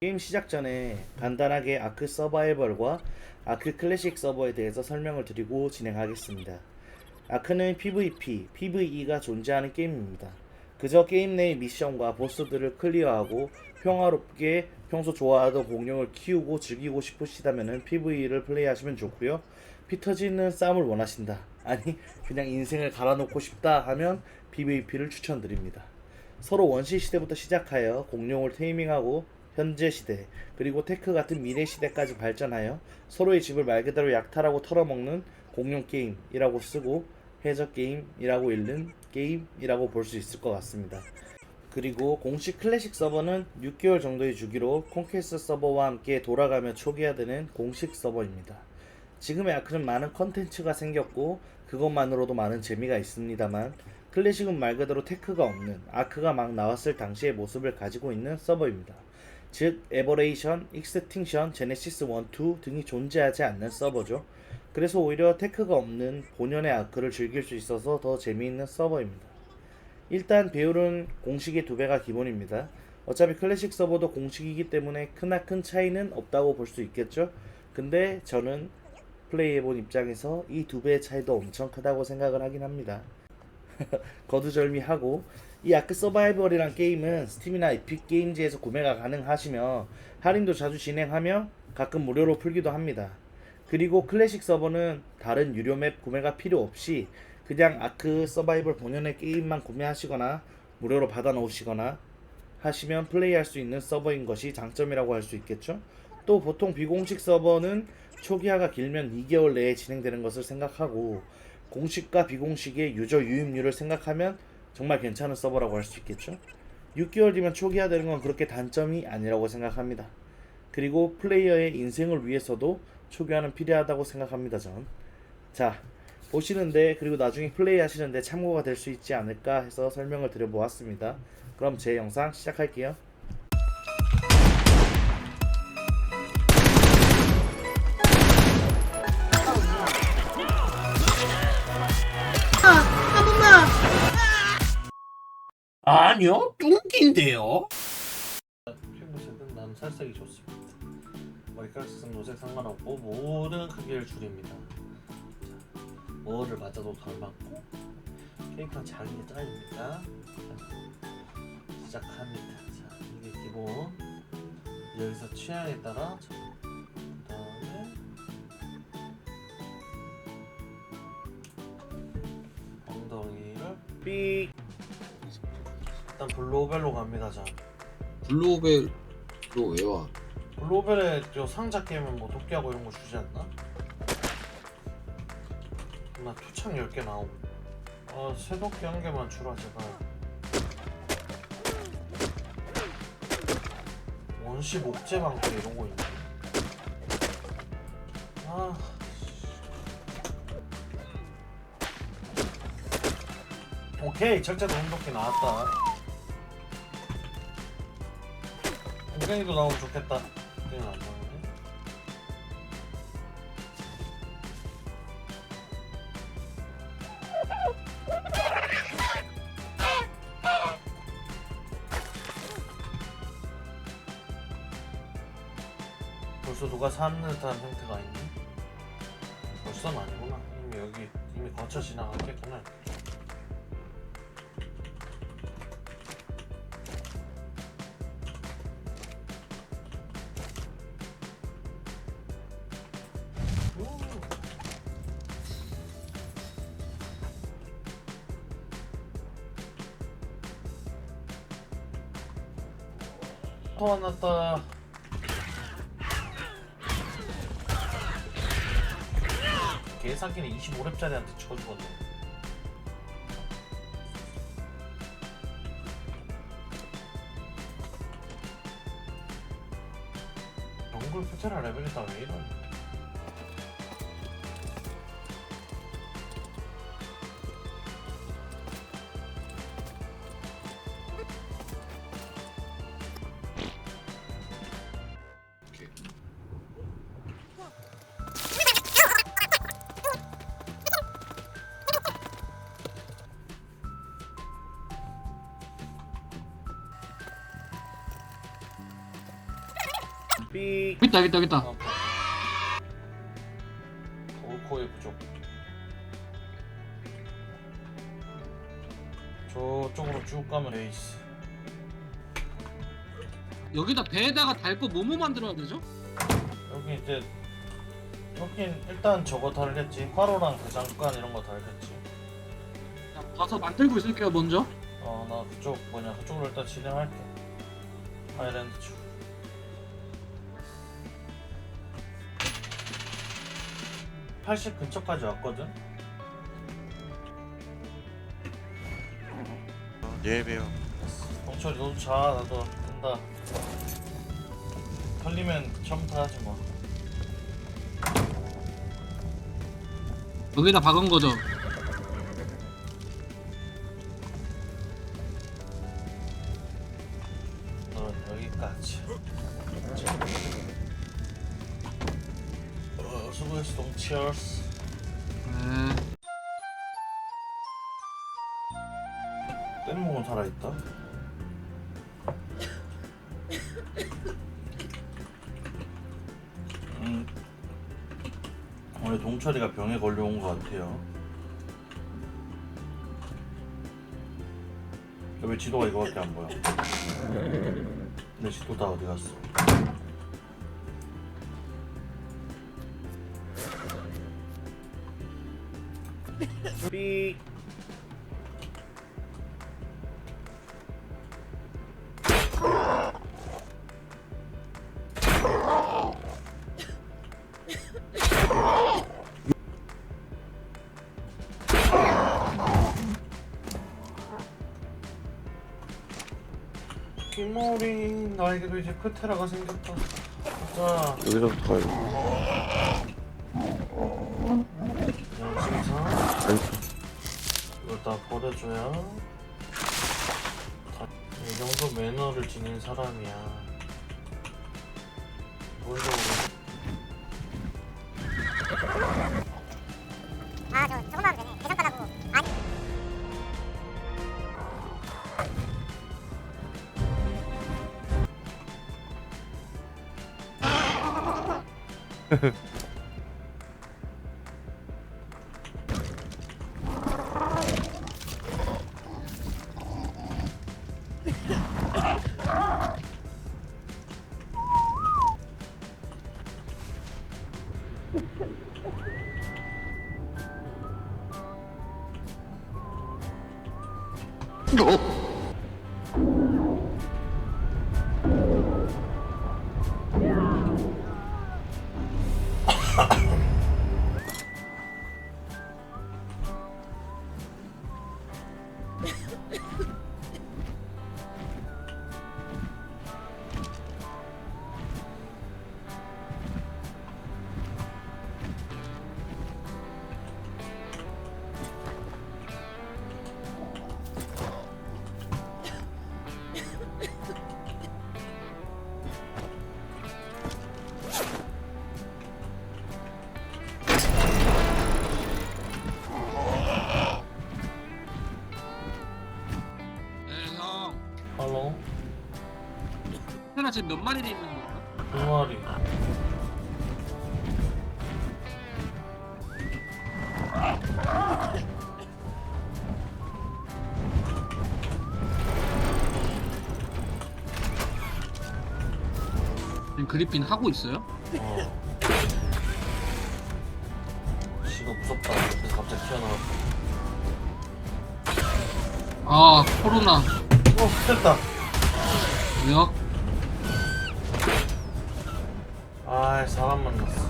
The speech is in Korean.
게임 시작 전에 간단하게 아크 서바이벌과 아크 클래식 서버에 대해서 설명을 드리고 진행하겠습니다. 아크는 PVP, PVE가 존재하는 게임입니다. 그저 게임 내의 미션과 보스들을 클리어하고 평화롭게 평소 좋아하던 공룡을 키우고 즐기고 싶으시다면 PVE를 플레이하시면 좋고요. 피 터지는 싸움을 원하신다. 아니 그냥 인생을 갈아놓고 싶다 하면 PVP를 추천드립니다. 서로 원시 시대부터 시작하여 공룡을 테이밍하고 현재 시대 그리고 테크 같은 미래 시대까지 발전하여 서로의 집을 말 그대로 약탈하고 털어먹는 공룡 게임이라고 쓰고 해적 게임이라고 읽는 게임이라고 볼 수 있을 것 같습니다. 그리고 공식 클래식 서버는 6개월 정도의 주기로 콘퀘스트 서버와 함께 돌아가며 초기화되는 공식 서버입니다. 지금의 아크는 많은 컨텐츠가 생겼고 그것만으로도 많은 재미가 있습니다만 클래식은 말 그대로 테크가 없는 아크가 막 나왔을 당시의 모습을 가지고 있는 서버입니다. 즉 에버레이션, 익스팅션, 제네시스 1, 2 등이 존재하지 않는 서버죠. 그래서 오히려 테크가 없는 본연의 아크를 즐길 수 있어서 더 재미있는 서버입니다. 일단 배율은 공식의 두 배가 기본입니다. 어차피 클래식 서버도 공식이기 때문에 크나큰 차이는 없다고 볼 수 있겠죠. 근데 저는 플레이해본 입장에서 이 두 배의 차이도 엄청 크다고 생각을 하긴 합니다. 거두절미하고 이 아크 서바이벌이란 게임은 스팀이나 에픽 게임즈에서 구매가 가능하시며 할인도 자주 진행하며 가끔 무료로 풀기도 합니다. 그리고 클래식 서버는 다른 유료 맵 구매가 필요 없이 그냥 아크 서바이벌 본연의 게임만 구매하시거나 무료로 받아 놓으시거나 하시면 플레이할 수 있는 서버인 것이 장점이라고 할 수 있겠죠. 또 보통 비공식 서버는 초기화가 길면 2개월 내에 진행되는 것을 생각하고 공식과 비공식의 유저 유입률을 생각하면 정말 괜찮은 서버라고 할 수 있겠죠. 6개월 뒤면 초기화되는 건 그렇게 단점이 아니라고 생각합니다. 그리고 플레이어의 인생을 위해서도 초기화는 필요하다고 생각합니다. 전. 자, 보시는데 그리고 나중에 플레이 하시는데 참고가 될 수 있지 않을까 해서 설명을 드려보았습니다. 그럼 제 영상 시작할게요. 아니요, 뚱기인데요. 피부색은 난 살색이 좋습니다. 머리카락 색상, 노색 상관없고 모든 크기를 줄입니다. 자, 뭐를 맞아도 덜 맞고 케이크는 잘게 짜입니다. 자, 시작합니다. 자, 이게 기본. 여기서 취향에 따라 엉덩이를 삑. 일단 블루벨로 갑니다. 자. 블루벨로 왜 와? 블루벨에 저 상자 깨면 뭐 도끼하고 이런 거 주지 않나? 나 투창 10개 나옴 아 새도끼 한 개만 주라 제발 원시 목재 방패 이런 거 있네 아 씨. 오케이 절제 도움도끼 나왔다 공갱이도 나오면 좋겠다. 공갱이 안 나오네. 벌써 누가 사는 듯한 형태가 있네 벌써는 아니구나. 이미 여기 이미 거쳐 지나갔겠구나 또 왔났다. 개사기는 25렙짜리한테 쳐 죽었네 정글 표체라 레벨이 다왜 이러냐 삐 있다 있다 있다. 아, 올코의 부족. 저쪽으로 쭉 가면 레이스. 여기다 배에다가 달거 뭐뭐 만들어야 되죠? 여기 이제 여긴 일단 저거 달겠지. 화로랑 대장간 이런 거 달겠지. 자, 가서 만들고 있을게요 먼저. 어 나 그쪽 뭐냐 그쪽으로 일단 진행할게. 아일랜드 쪽. (80) 근처까지 왔거든? 예 배요. 동철이 너도 자 나도 간다. 털리면 처음부터 하지 뭐. 여기다 박은 거죠. 너 여기까지 어, 수고했어 동치얼스 네. 뗏목은 살아있다. 음, 오늘 동철이가 병에 걸려온 것 같아요. 왜 지도가 이거밖에 안 보여. 내 지도 다 어디 갔어 삐 김모리 나에게도 이제 크테라가 생겼다. 자 여기서부터 가요 이걸 다이 정도 매너를 지닌 사람이야 뭘로 아, 저, 저것만 하면 되네. 대장간하고. 아니. 네 지금 몇 마리를 있는 거야? 두 마리 지금 그리핀 하고 있어요? 어 지가 무섭다 그래서 갑자기 튀어나왔어 아 코로나. 어 됐다 왜요? 아 사람 만났어